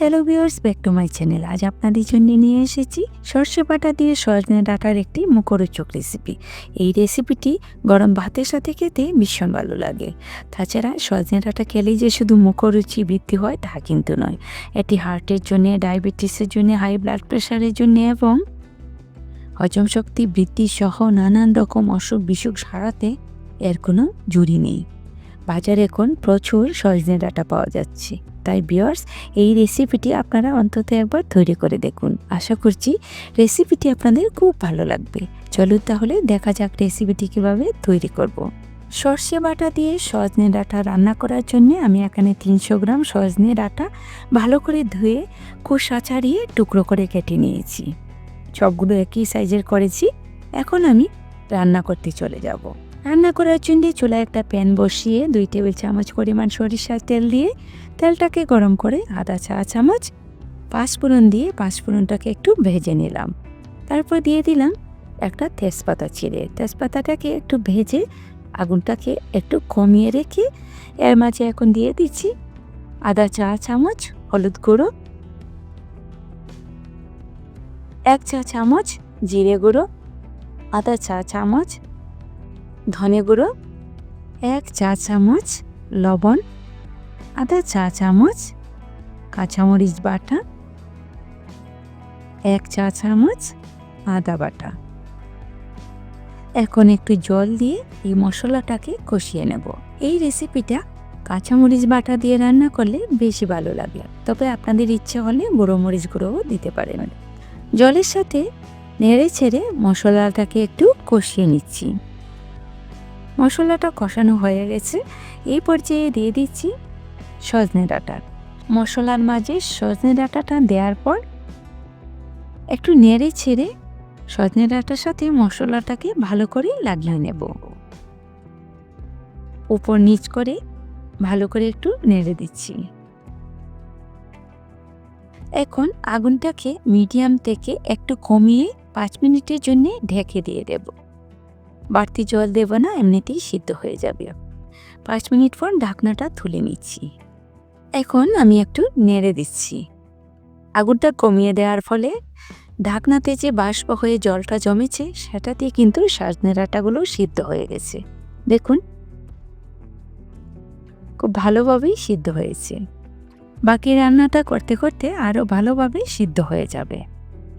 Hello viewers back to my channel আজ আপনাদের জন্য নিয়ে এসেছি সর্ষে বাটা দিয়ে সজনে ডাটার একটি মুখরোচক রেসিপি এই রেসিপিটি গরম ভাতের সাথে খেতে ভীষণ ভালো লাগে। তাছাড়া সজনে ডাটা খেলেই যে শুধু মুখরুচি বৃদ্ধি হয়, তা কিন্তু নয়। এটি হার্টের জন্য ডায়াবেটিসের জন্য হাই ব্লাড প্রেশারের জন্য এবং হজম শক্তি বৃদ্ধি সহ নানান রকম অসুখ বিসুখ সারাতে এর কোনো জুড়ি নেই। বাজারে এখন প্রচুর সজনে ডাটা পাওয়া যাচ্ছে। তাই বিয়ার্স এই রেসিপিটি আপনারা অন্তত একবার তৈরি করে দেখুন। আশা করছি রেসিপিটি আপনাদের খুব ভালো লাগবে। চলুন তাহলে দেখা যাক রেসিপিটি কীভাবে তৈরি করব। সর্ষে বাটা দিয়ে সজনে ডাঁটা রান্না করার জন্য আমি এখানে তিনশো গ্রাম সজনে ডাঁটা ভালো করে ধুয়ে খোসা ছাড়িয়ে টুকরো করে কেটে নিয়েছি। সবগুলো একই সাইজের করেছি। এখন আমি রান্না করতে চলে যাব। রান্না করার জন্য চুলায় একটা প্যান বসিয়ে দুই টেবিল চামচ পরিমাণ সরিষার তেল দিয়ে তেলটাকে গরম করে আধা চা চামচ পাঁচফোড়ন দিয়ে পাঁচফোড়নটাকে একটু ভেজে নিলাম। তারপর দিয়ে দিলাম একটা তেজপাতা ছিঁড়ে। তেজপাতাটাকে একটু ভেজে আগুনটাকে একটু কমিয়ে রেখে এর মাঝে এখন দিয়ে দিচ্ছি আদা চা চামচ হলুদ গুঁড়ো, এক চা চামচ জিরে গুঁড়ো আদা চা চামচ ধনে গুঁড়ো, এক চা চামচ লবণ আদা চা চামচ কাঁচামরিচ বাটা, এক চা চামচ আদা বাটা। এখন একটু জল দিয়ে এই মশলাটাকে কষিয়ে নেব। এই রেসিপিটা কাঁচামরিচ বাটা দিয়ে রান্না করলে বেশি ভালো লাগে। তবে আপনাদের ইচ্ছে হলে গুঁড়ো মরিচ গুঁড়োও দিতে পারেন। জলের সাথে নেড়ে ছেড়ে মশলাটাকে একটু কষিয়ে নিচ্ছি। মশলাটা কষানো হয়ে গেছে। এই পর্যায়ে দিয়ে দিচ্ছি সজনে ডাঁটা। মশলার মাঝে সজনে ডাঁটাটা দেওয়ার পর একটু নেড়ে ছেড়ে সজনে ডাঁটার সাথে মশলাটাকে ভালো করে লাগিয়ে নেব। উপর নিচ করে ভালো করে একটু নেড়ে দিচ্ছি। এখন আগুনটাকে মিডিয়াম থেকে একটু কমিয়ে পাঁচ মিনিটের জন্য ঢেকে দিয়ে দেব। বাড়তি জল দেব না, এমনিতেই সিদ্ধ হয়ে যাবে। পাঁচ মিনিট পর ঢাকনাটা তুলে নিচ্ছি। এখন আমি একটু নেড়ে দিচ্ছি। আগুনটা কমিয়ে দেওয়ার ফলে ঢাকনাতে যে বাষ্প হয়ে জলটা জমেছে সেটা দিয়ে কিন্তু সাজনে ডাঁটাগুলো সিদ্ধ হয়ে গেছে। দেখুন। খুব ভালোভাবেই সিদ্ধ হয়েছে। বাকি রান্নাটা করতে করতে আরও ভালোভাবে সিদ্ধ হয়ে যাবে।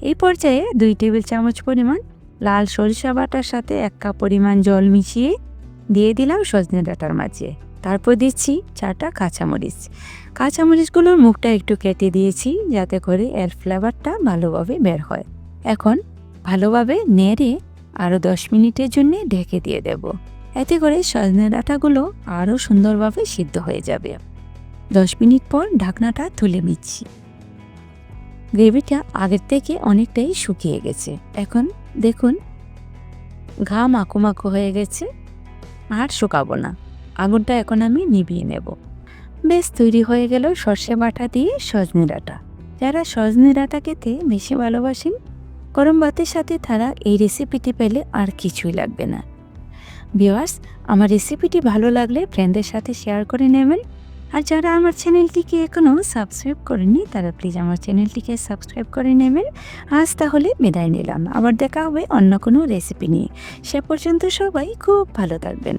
এই পর্যায়ে দুই টেবিল চামচ পরিমাণ লাল সরিষা বাটার সাথে এক কাপ পরিমাণ জল মিশিয়ে দিয়ে দিলাম সজনে ডাঁটার মাঝে। তারপর দিচ্ছি চারটা কাঁচামরিচ। কাঁচামরিচগুলোর মুখটা একটু কেটে দিয়েছি যাতে করে এর ফ্লেভারটা ভালোভাবে বের হয়। এখন ভালোভাবে নেড়ে আরও দশ মিনিটের জন্য ঢেকে দিয়ে দেব। এতে করে সজনে ডাঁটাগুলো আরও সুন্দরভাবে সিদ্ধ হয়ে যাবে। দশ মিনিট পর ঢাকনাটা তুলে নিচ্ছি। গ্রেভিটা আগের থেকে অনেকটাই শুকিয়ে গেছে। এখন দেখুন ঘা মাখো মাখো হয়ে গেছে, আর শুকাবো না। আগুনটা এখন আমি নিভিয়ে নেব। বেশ, তৈরি হয়ে গেল সর্ষে বাটা দিয়ে সজনে ডাঁটা। যারা সজনে ডাঁটা খেতে বেশি ভালোবাসেন, গরম ভাতের সাথে তারা এই রেসিপিটি পেলে আর কিছুই লাগবে না। ভিওয়ার্স আমার রেসিপিটি ভালো লাগলে ফ্রেন্ডদের সাথে শেয়ার করে নেবেন। আর যারা আমার চ্যানেলটিকে এখনও সাবস্ক্রাইব করেনি তারা প্লিজ আমার চ্যানেলটিকে সাবস্ক্রাইব করে নেবেন। আজ তাহলে বিদায় নিলাম। আবার দেখা হবে অন্য কোনো রেসিপি নিয়ে। সে পর্যন্ত সবাই খুব ভালো থাকবেন।